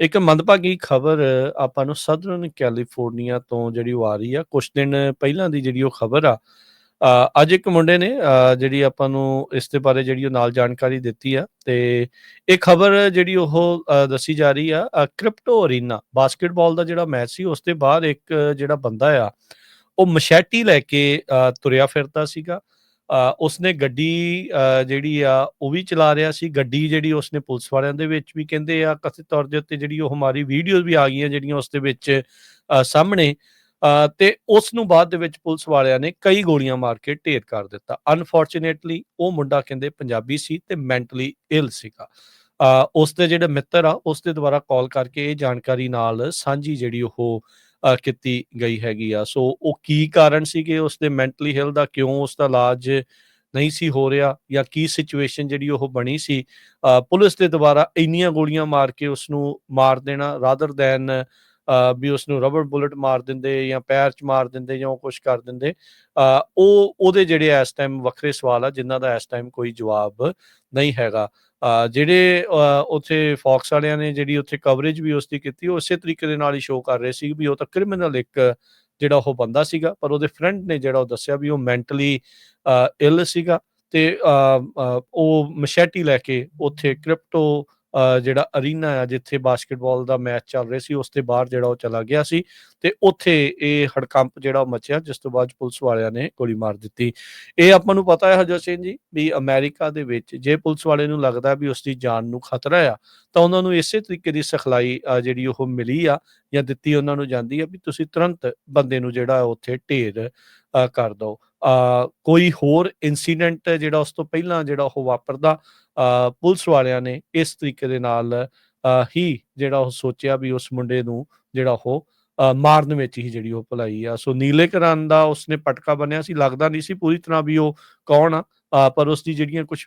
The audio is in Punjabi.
ਇੱਕ ਮੰਦਭਾਗੀ ਖਬਰ ਆਪਾਂ ਨੂੰ ਸਦਰਨ ਕੈਲੀਫੋਰਨੀਆ ਤੋਂ ਜਿਹੜੀ ਉਹ ਆ ਰਹੀ ਆ ਕੁਝ ਦਿਨ ਪਹਿਲਾਂ ਦੀ ਜਿਹੜੀ ਉਹ ਖਬਰ ਆ ਅੱਜ ਇੱਕ ਮੁੰਡੇ ਨੇ ਜਿਹੜੀ ਆਪਾਂ ਨੂੰ ਇਸ ਦੇ ਬਾਰੇ ਜਿਹੜੀ ਉਹ ਨਾਲ ਜਾਣਕਾਰੀ ਦਿੱਤੀ ਆ ਤੇ ਇਹ ਖਬਰ ਜਿਹੜੀ ਉਹ ਦੱਸੀ ਜਾ ਰਹੀ ਆ ਕ੍ਰਿਪਟੋ ਅਰੀਨਾ, ਬਾਸਕਟਬਾਲ ਦਾ ਜਿਹੜਾ ਮੈਚ ਸੀ, ਉਸ ਦੇ ਬਾਅਦ ਇੱਕ ਜਿਹੜਾ ਬੰਦਾ ਆ, ਉਹ ਮਸ਼ੈਟੀ ਲੈ ਕੇ ਤੁਰਿਆ ਫਿਰਦਾ ਸੀਗਾ ਉਸਨੇ ਗੱਡੀ ਜਿਹੜੀ ਆ ਉਹ ਵੀ ਚਲਾ ਰਿਹਾ ਸੀ। ਗੱਡੀ ਜਿਹੜੀ ਉਸਨੇ ਪੁਲਿਸ ਵਾਲਿਆਂ ਦੇ ਵਿੱਚ ਵੀ ਕਹਿੰਦੇ ਆ ਕਥਿਤ ਤੌਰ ਦੇ ਉੱਤੇ ਜਿਹੜੀ ਉਹ ਹਮਾਰੀ ਵੀਡੀਓਜ਼ ਵੀ ਆ ਗਈਆਂ ਜਿਹੜੀਆਂ ਉਸ ਦੇ ਵਿੱਚ ਸਾਹਮਣੇ। ਅ, ਤੇ ਉਸ ਨੂੰ ਬਾਅਦ ਦੇ ਵਿੱਚ ਪੁਲਿਸ ਵਾਲਿਆਂ ਨੇ ਕਈ ਗੋਲੀਆਂ ਮਾਰ ਕੇ ਢੇਰ ਕਰ ਦਿੱਤਾ। ਅਨਫੋਰਚੂਨੇਟਲੀ ਉਹ ਮੁੰਡਾ ਕਹਿੰਦੇ ਪੰਜਾਬੀ ਸੀ ਤੇ ਮੈਂਟਲੀ ਇਲ ਸੀਗਾ। ਅ, ਉਸ ਦੇ ਜਿਹੜੇ ਮਿੱਤਰ ਆ ਉਸ ਦੇ ਦੁਆਰਾ ਕਾਲ ਕਰਕੇ ਇਹ ਜਾਣਕਾਰੀ ਨਾਲ ਸਾਂਝੀ ਜਿਹੜੀ ਉਹ ਕੀਤੀ ਗਈ ਹੈਗੀ ਆ। ਸੋ ਉਹ ਕੀ ਕਾਰਨ ਸੀਗੇ? ਉਸ ਦੇ ਮੈਂਟਲੀ ਹੈਲਥ ਦਾ ਕਿਉਂ ਉਸ ਦਾ ਇਲਾਜ ਨਹੀਂ ਸੀ ਹੋ ਰਿਹਾ ਜਾਂ ਕੀ ਸਿਚੁਏਸ਼ਨ ਜਿਹੜੀ ਉਹ ਬਣੀ ਸੀ? ਅ, ਪੁਲਿਸ ਦੇ ਦੁਆਰਾ ਇੰਨੀਆਂ ਗੋਲੀਆਂ ਮਾਰ ਕੇ ਉਸ ਨੂੰ ਮਾਰ ਦੇਣਾ ਰਾਦਰ ਦੈਨ ਵੀ ਉਸ ਨੂੰ ਰਬੜ ਬੁਲਟ ਮਾਰ ਦਿੰਦੇ ਜਾਂ ਪੈਰ 'ਚ ਮਾਰ ਦਿੰਦੇ ਜਾਂ ਕੁਝ ਕਰ ਦਿੰਦੇ। ਉਹ, ਉਹਦੇ ਜਿਹੜੇ ਇਸ ਟਾਈਮ ਵੱਖਰੇ ਸਵਾਲ ਆ, ਜਿਨ੍ਹਾਂ ਦਾ ਇਸ ਟਾਈਮ ਕੋਈ ਜਵਾਬ ਨਹੀਂ ਹੈਗਾ। ਜਿਹੜੇ ਉੱਥੇ ਫੌਕਸ ਵਾਲਿਆਂ ਨੇ ਜਿਹੜੀ ਉੱਥੇ ਕਵਰੇਜ ਵੀ ਉਸ ਦੀ ਕੀਤੀ, ਉਹ ਇਸੇ ਤਰੀਕੇ ਦੇ ਨਾਲ ਹੀ ਸ਼ੋਅ ਕਰ ਰਹੇ ਸੀ ਵੀ ਉਹ ਤਾਂ ਕ੍ਰਿਮੀਨਲ ਇੱਕ, ਜਿਹੜਾ ਉਹ ਬੰਦਾ ਸੀਗਾ, ਪਰ ਉਹਦੇ ਫਰੈਂਡ ਨੇ ਜਿਹੜਾ ਉਹ ਦੱਸਿਆ ਵੀ ਉਹ ਮੈਂਟਲੀ ਇਲ ਸੀਗਾ ਤੇ ਉਹ ਮਸ਼ੈਟੀ ਲੈ ਕੇ ਉੱਥੇ ਕ੍ਰਿਪਟੋ ਜਿਹੜਾ ਅਰੀਨਾ ਆ ਜਿੱਥੇ ਬਾਸਕਟਬਾਲ ਦਾ ਮੈਚ ਚੱਲ ਰਿਹਾ ਸੀ ਉਸ ਦੇ ਬਾਹਰ ਜਿਹੜਾ ਉਹ ਚਲਾ ਗਿਆ ਸੀ ਤੇ ਉੱਥੇ ਇਹ ਹੜਕੰਪ ਜਿਹੜਾ ਮਚਿਆ ਜਿਸ ਤੋਂ ਬਾਅਦ ਪੁਲਿਸ ਵਾਲਿਆਂ ਨੇ ਗੋਲੀ ਮਾਰ ਦਿੱਤੀ। ਇਹ ਆਪਾਂ ਨੂੰ ਪਤਾ ਹੈ ਹਜਰ ਸਿੰਘ ਜੀ ਵੀ ਅਮਰੀਕਾ ਦੇ ਵਿੱਚ ਜੇ ਪੁਲਿਸ ਵਾਲੇ ਨੂੰ ਲੱਗਦਾ ਵੀ ਉਸ ਦੀ ਜਾਨ ਨੂੰ ਖਤਰਾ ਆ ਤਾਂ ਉਹਨਾਂ ਨੂੰ ਇਸੇ ਤਰੀਕੇ ਦੀ ਸਿਖਲਾਈ ਅ, ਜਿਹੜੀ ਉਹ ਮਿਲੀ ਆ ਜਾਂ ਦਿੱਤੀ ਉਹਨਾਂ ਨੂੰ ਜਾਂਦੀ ਆ ਵੀ ਤੁਸੀਂ ਤੁਰੰਤ ਬੰਦੇ ਨੂੰ ਜਿਹੜਾ ਉੱਥੇ ਢੇਰ ਕਰ ਦਿਓ ਕੋਈ ਹੋਰ ਇਨਸੀਡੈਂਟ ਜਿਹੜਾ ਉਸ ਤੋਂ ਪਹਿਲਾਂ ਜਿਹੜਾ ਉਹ ਵਾਪਰਦਾ ਪੁਲਿਸ ਵਾਲਿਆਂ ਨੇ ਇਸ ਤਰੀਕੇ ਦੇ ਨਾਲ ਹੀ ਜਿਹੜਾ ਉਹ ਸੋਚਿਆ ਵੀ ਉਸ ਮੁੰਡੇ ਨੂੰ ਜਿਹੜਾ ਉਹ ਮਾਰਨ ਵਿੱਚ ਹੀ ਜਿਹੜੀ ਉਹ ਭਲਾਈ ਆ। ਸੋ ਨੀਲੇ ਕਰਨ ਦਾ ਉਸਨੇ ਪਟਕਾ ਬੰਨਿਆ ਸੀ। ਲੱਗਦਾ ਨਹੀਂ ਸੀ ਪੂਰੀ ਤਰ੍ਹਾਂ ਵੀ ਉਹ ਕੌਣ ਆ। ਪਰ ਉਸ ਦੀ ਜਿਹੜੀਆਂ ਕੁਝ